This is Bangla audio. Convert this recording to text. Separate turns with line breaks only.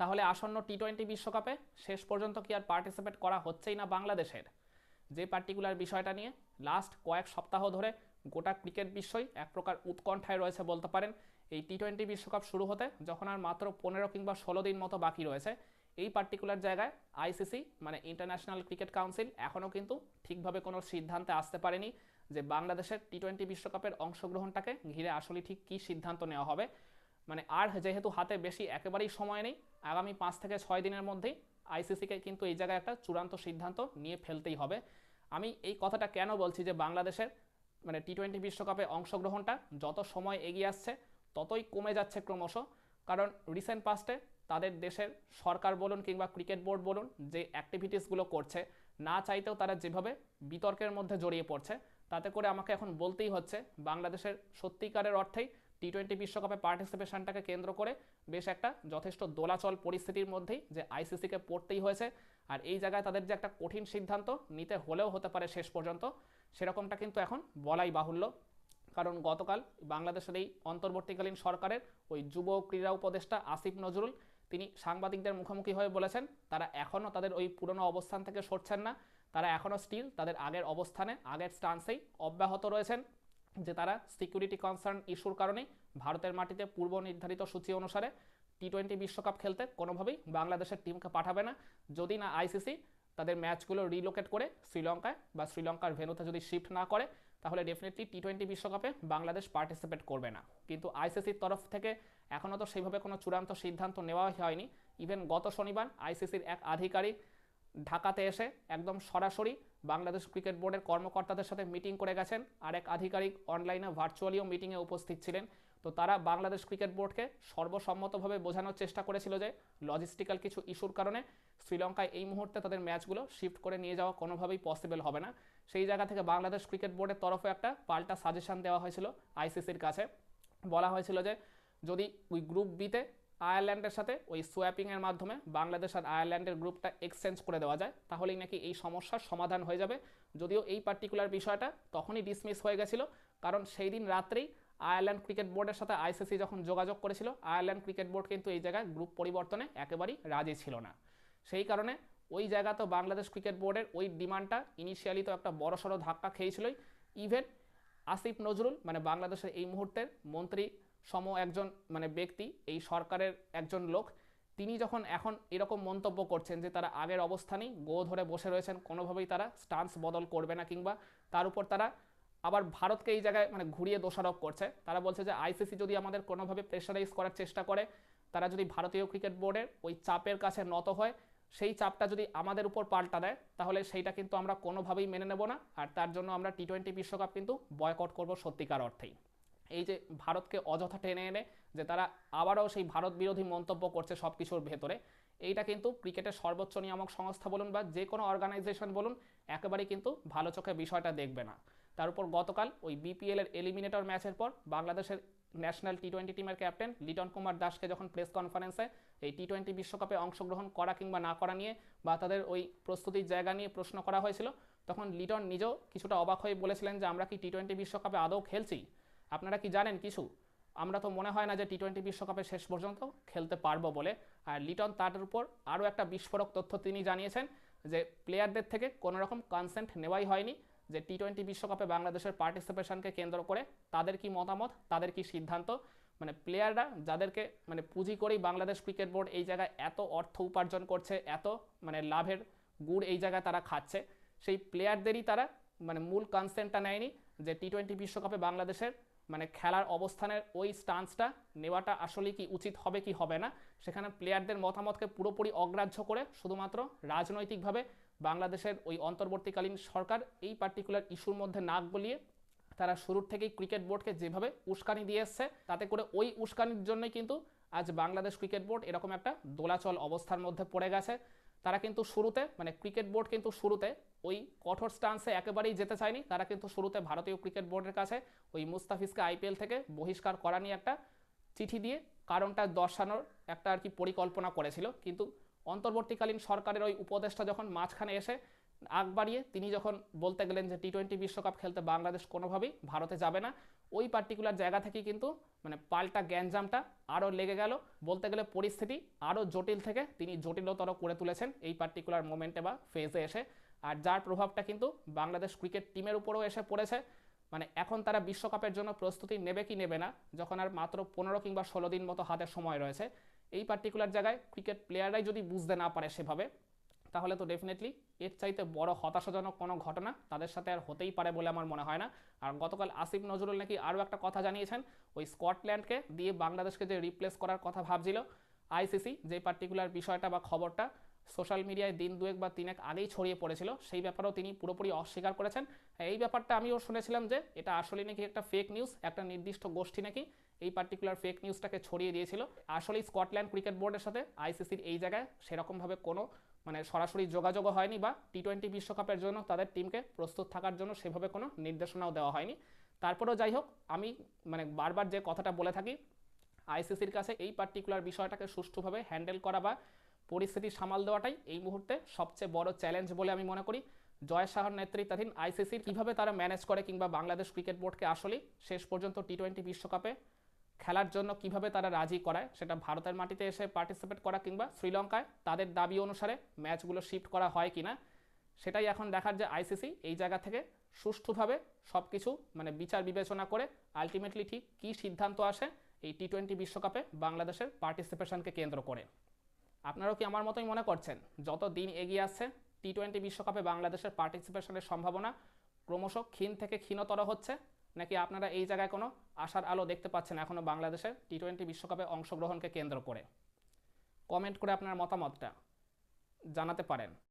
তাহলে আসন্ন টি টোয়েন্টি বিশ্বকাপে শেষ পর্যন্ত কি আর পার্টিসিপেট করা হচ্ছেই না বাংলাদেশের? যে পার্টিকুলার বিষয়টা নিয়ে লাস্ট কয়েক সপ্তাহ ধরে গোটা ক্রিকেট বিশ্বই এক প্রকার উৎকণ্ঠায় রয়েছে বলতে পারেন। এই টি টোয়েন্টি বিশ্বকাপ শুরু হতে যখন আর মাত্র পনেরো কিংবা ষোলো দিন মতো বাকি রয়েছে, এই পার্টিকুলার জায়গায় আইসিসি মানে ইন্টারন্যাশনাল ক্রিকেট কাউন্সিল এখনও কিন্তু ঠিকভাবে কোনো সিদ্ধান্তে আসতে পারেনি যে বাংলাদেশের টি টোয়েন্টি বিশ্বকাপের অংশগ্রহণটাকে ঘিরে আসলে ঠিক কী সিদ্ধান্ত নেওয়া হবে। মানে আর যেহেতু হাতে বেশি একেবারেই সময় নেই, আগামী পাঁচ থেকে ছয় দিনের মধ্যেই আইসিসিকে কিন্তু এই জায়গায় একটা চূড়ান্ত সিদ্ধান্ত নিয়ে ফেলতেই হবে। আমি এই কথাটা কেন বলছি যে বাংলাদেশের মানে টি টোয়েন্টি বিশ্বকাপে অংশগ্রহণটা যত সময় এগিয়ে আসছে, ততই কমে যাচ্ছে ক্রমশ। কারণ রিসেন্ট পাস্টে তাদের দেশের সরকার বলুন কিংবা ক্রিকেট বোর্ড বলুন যে অ্যাক্টিভিটিসগুলো করছে, না চাইতেও তারা যেভাবে বিতর্কের মধ্যে জড়িয়ে পড়ছে, তাতে করে আমাকে এখন বলতেই হচ্ছে বাংলাদেশের সত্যিকারের অর্থেই টি টোয়েন্টি বিশ্বকাপে পার্টিসিপেশনটাকে কেন্দ্র করে বেশ একটা যথেষ্ট দোলাচল পরিস্থিতির মধ্যেই যে আইসিসিকে পড়তেই হয়েছে। আর এই জায়গায় তাদের যে একটা কঠিন সিদ্ধান্ত, নিতে হলেও হতে পারে শেষ পর্যন্ত, সেরকমটা কিন্তু এখন বলাই বাহুল্য। কারণ গতকাল বাংলাদেশের এই অন্তর্বর্তীকালীন সরকারের ওই যুব ক্রীড়া উপদেষ্টা আসিফ নজরুল, তিনি সাংবাদিকদের মুখোমুখি হয়ে বলেছেন, তারা এখনও তাদের ওই পুরনো অবস্থান থেকে সরছেন না, তারা এখনও স্টিল তাদের আগের অবস্থানে, আগের স্টান্সেই অব্যাহত রয়েছেন। যে তারা সিকিউরিটি কনসার্ন ইস্যুর কারণেই ভারতের মাটিতে পূর্ব নির্ধারিত সূচি অনুসারে টি টোয়েন্টি বিশ্বকাপ খেলতে কোনোভাবেই বাংলাদেশের টিমকে পাঠাবে না। যদি না আইসিসি তাদের ম্যাচগুলো রিলোকেট করে শ্রীলঙ্কায় বা শ্রীলঙ্কার ভেন্যুতে যদি শিফট না করে, তাহলে ডেফিনেটলি টি টোয়েন্টি বিশ্বকাপে বাংলাদেশ পার্টিসিপেট করবে না। কিন্তু আইসিসির তরফ থেকে এখনও তো সেইভাবে কোনো চূড়ান্ত সিদ্ধান্ত নেওয়া হয়নি। ইভেন গত শনিবার আইসিসির এক আধিকারিক ঢাকাতে এসে একদম সরাসরি বাংলাদেশ ক্রিকেট বোর্ডের কর্মকর্তাদের সাথে মিটিং করে গেছেন আর এক আধিকারিক অনলাইনে ভার্চুয়ালিও মিটিংয়ে উপস্থিত ছিলেন। তো তারা বাংলাদেশ ক্রিকেট বোর্ডকে সর্বসম্মতভাবে বোঝানোর চেষ্টা করেছিল যে লজিস্টিক্যাল কিছু ইস্যুর কারণে শ্রীলঙ্কায় এই মুহূর্তে তাদের ম্যাচগুলো শিফট করে নিয়ে যাওয়া কোনোভাবেই পসিবল হবে না। সেই জায়গা থেকে বাংলাদেশ ক্রিকেট বোর্ডের তরফে একটা পাল্টা সাজেশন দেওয়া হয়েছিল আইসিসির কাছে। বলা হয়েছিল যে যদি ওই গ্রুপ বিতে আয়ারল্যান্ডের সাথে ওই সোয়াপিংয়ের মাধ্যমে বাংলাদেশ আর আয়ারল্যান্ডের গ্রুপটা এক্সচেঞ্জ করে দেওয়া যায়, তাহলেই নাকি এই সমস্যার সমাধান হয়ে যাবে। যদিও এই পার্টিকুলার বিষয়টা তখনই ডিসমিস হয়ে গেছিল, কারণ সেই দিন রাত্রেই আয়ারল্যান্ড ক্রিকেট বোর্ডের সাথে আইসিসি যখন যোগাযোগ করেছিল, আয়ারল্যান্ড ক্রিকেট বোর্ড কিন্তু এই জায়গায় গ্রুপ পরিবর্তনে একেবারেই রাজি ছিল না। সেই কারণে ওই জায়গা তো বাংলাদেশ ক্রিকেট বোর্ডের ওই ডিমান্ডটা ইনিশিয়ালি তো একটা বড়সড় ধাক্কা খেয়েছিলই। ইভেন আসিফ নজরুল মানে বাংলাদেশের এই মুহূর্তের মন্ত্রী সম একজন মানে ব্যক্তি, এই সরকারের একজন লোক, তিনি যখন এখন এরকম মন্তব্য করছেন যে তারা আগের অবস্থানেই গো ধরে বসে রয়েছেন, কোনোভাবেই তারা স্টান্স বদল করবে না কিংবা তার উপর তারা আবার ভারতকে এই জায়গায় মানে ঘুরিয়ে দোষারোপ করছে। তারা বলছে যে আইসিসি যদি আমাদের কোনোভাবে প্রেশারাইজ করার চেষ্টা করে, তারা যদি ভারতীয় ক্রিকেট বোর্ডের ওই চাপের কাছে নত হয়, সেই চাপটা যদি আমাদের উপর পাল্টা দেয়, তাহলে সেইটা কিন্তু আমরা কোনোভাবেই মেনে নেব না। আর তার জন্য আমরা টি টোয়েন্টি বিশ্বকাপ কিন্তু বয়কট করব সত্যিকার অর্থেই। এই যে ভারতকে অযথা টেনে এনে যে তারা আবারও সেই ভারত বিরোধী মন্তব্য করছে সব কিছুর ভেতরে, এইটা কিন্তু ক্রিকেটের সর্বোচ্চ নিয়ামক সংস্থা বলুন বা যে কোনো অর্গানাইজেশন বলুন, একেবারেই কিন্তু ভালো চোখে বিষয়টা দেখবে না। তার উপর গতকাল ওই বিপিএলের এলিমিনেটর ম্যাচের পর বাংলাদেশের ন্যাশনাল টি টোয়েন্টি টিমের ক্যাপ্টেন লিটন কুমার দাসকে যখন প্রেস কনফারেন্সে এই টি টোয়েন্টি বিশ্বকাপে অংশগ্রহণ করা কিংবা না করা নিয়ে বা তাদের ওই প্রস্তুতির জায়গা নিয়ে প্রশ্ন করা হয়েছিল, তখন লিটন নিজেও কিছুটা অবাক হয়ে বলেছিলেন যে আমরা কি টি টোয়েন্টি বিশ্বকাপে আদৌ খেলছি? আপনারা কি জানেন কিছু? আমরা তো মনে হয় না যে টি টোয়েন্টি বিশ্বকাপে শেষ পর্যন্ত খেলতে পারব বলে। আর লিটন তার উপর আরও একটা বিস্ফোরক তথ্য তিনি জানিয়েছেন যে প্লেয়ারদের থেকে কোনো রকম কনসেন্ট নেওয়াই হয়নি যে টি টোয়েন্টি বিশ্বকাপে বাংলাদেশের পার্টিসিপেশনকে কেন্দ্র করে তাদের কি মতামত, তাদের কি সিদ্ধান্ত? মানে প্লেয়াররা যাদেরকে মানে পুঁজি করেই বাংলাদেশ ক্রিকেট বোর্ড এই জায়গায় এত অর্থ উপার্জন করছে, এত মানে লাভের গুড় এই জায়গায় তারা খাচ্ছে, সেই প্লেয়ারদেরই তারা মানে মূল কনসেন্টটা নেয়নি যে টি টোয়েন্টি বিশ্বকাপে বাংলাদেশের মানে খেলার অবস্থানের ওই স্টান্সটা নেওয়াটা আসলে কি উচিত হবে কি হবে না? সেখানে প্লেয়ারদের মতামতকে পুরোপুরি অগ্রাহ্য করে শুধুমাত্র রাজনৈতিকভাবে বাংলাদেশের ওই অন্তর্বর্তীকালীন সরকার এই পার্টিকুলার ইস্যুর মধ্যে নাক গলিয়ে তারা শুরুর থেকেই ক্রিকেট বোর্ডকে যেভাবে উস্কানি দিয়ে এসছে, তাতে করে ওই উস্কানির জন্যই কিন্তু আজ বাংলাদেশ ক্রিকেট বোর্ড এরকম একটা দোলাচল অবস্থার মধ্যে পড়ে গেছে। তারা কিন্তু শুরুতে মানে ক্রিকেট বোর্ড কিন্তু শুরুতে ওই কঠোর স্টান্সে একেবারেই যেতে চায়নি। তারা কিন্তু শুরুতে ভারতীয় ক্রিকেট বোর্ডের কাছে ওই মুস্তাফিজকে আইপিএল থেকে বহিষ্কার করা নিয়ে একটা চিঠি দিয়ে কারণটা দর্শানোর একটা আর কি পরিকল্পনা করেছিল। কিন্তু অন্তর্বর্তীকালীন সরকারের ওই উপদেষ্টা যখন মাঝখানে এসে আগ বাড়িয়ে তিনি যখন বলতে গেলেন যে টি টোয়েন্টি বিশ্বকাপ খেলতে বাংলাদেশ কোনোভাবেই ভারতে যাবে না, ওই পার্টিকুলার জায়গা থেকেই কিন্তু মানে পাল্টা গ্যাঞ্জামটা আরও লেগে গেল। বলতে গেলে পরিস্থিতি আরও জটিল থেকে তিনি জটিলতর করে তুলেছেন এই পার্টিকুলার মোমেন্টে বা ফেজে এসে। আর যার প্রভাবটা কিন্তু বাংলাদেশ ক্রিকেট টিমের উপরেও এসে পড়েছে। মানে এখন তারা বিশ্বকাপের জন্য প্রস্তুতি নেবে কি নেবে না, যখন আর মাত্র পনেরো কিংবা ষোলো দিন মতো হাতে সময় রয়েছে, এই পার্টিকুলার জায়গায় ক্রিকেট প্লেয়াররাই যদি বুঝতে না পারে সেভাবে তাহলে তো ডেফিনেটলি এর চাইতে বড় হতাশাজনক কোনো ঘটনা তাদের সাথে আর হতেই পারে বলে আমার মনে হয় না। আর গতকাল আসিফ নজরুল নাকি আরও একটা কথা জানিয়েছেন, ওই স্কটল্যান্ডকে দিয়ে বাংলাদেশকে যে রিপ্লেস করার কথা ভাবছিল আইসিসি যে পার্টিকুলার বিষয়টা বা খবরটা সোশ্যাল মিডিয়ায় দিন দুয়েক বা তিনেক আগেই ছড়িয়ে পড়েছিল, সেই ব্যাপারেও তিনি পুরোপুরি অস্বীকার করেছেন। এই ব্যাপারটা আমিও শুনেছিলাম যে এটা আসলে নাকি একটা ফেক নিউজ একটা নির্দিষ্ট গোষ্ঠী নাকি এই পার্টিকুলার ফেক নিউজটাকে ছড়িয়ে দিয়েছিল। আসলেই স্কটল্যান্ড ক্রিকেট বোর্ডের সাথে আইসিসির এই জায়গায় সেরকমভাবে কোনো মানে সরাসরি যোগাযোগও হয়নি বা টি টোয়েন্টি বিশ্বকাপের জন্য তাদের টিমকে প্রস্তুত থাকার জন্য সেভাবে কোনো নির্দেশনাও দেওয়া হয়নি। তারপরেও যাই হোক, আমি মানে বারবার যে কথাটা বলে থাকি আইসিসির কাছে এই পার্টিকুলার বিষয়টাকে সুষ্ঠুভাবে হ্যান্ডেল করা বা পরিস্থিতি সামাল দেওয়াটাই এই মুহূর্তে সবচেয়ে বড় চ্যালেঞ্জ বলে আমি মনে করি। জয় শাহর নেতৃত্বাধীন আইসিসি কীভাবে তারা ম্যানেজ করে কিংবা বাংলাদেশ ক্রিকেট বোর্ডকে আসলেই শেষ পর্যন্ত টি টোয়েন্টি বিশ্বকাপে খেলার জন্য কীভাবে তারা রাজি করায়, সেটা ভারতের মাটিতে এসে পার্টিসিপেট করা কিংবা শ্রীলঙ্কায় তাদের দাবি অনুসারে ম্যাচগুলো শিফট করা হয় কিনা, সেটাই এখন দেখার যে আইসিসি এই জায়গা থেকে সুষ্ঠুভাবে সব কিছু মানে বিচার বিবেচনা করে আলটিমেটলি ঠিক কী সিদ্ধান্ত আসে এই টি টোয়েন্টি বিশ্বকাপে বাংলাদেশের পার্টিসিপেশনকে কেন্দ্র করে। আপনারাও কি আমার মতোই মনে করছেন? যত দিন এগিয়ে আসছে টি টোয়েন্টি বিশ্বকাপে বাংলাদেশের পার্টিসিপেশনের সম্ভাবনা ক্রমশ ক্ষীণ থেকে ক্ষীণতর হচ্ছে। নাকি আপনারা এই জায়গায় কোনো আশার আলো দেখতে পাচ্ছেন এখনও বাংলাদেশের টি টোয়েন্টি বিশ্বকাপে অংশগ্রহণকে কেন্দ্র করে। কমেন্ট করে আপনার মতামতটা জানাতে পারেন।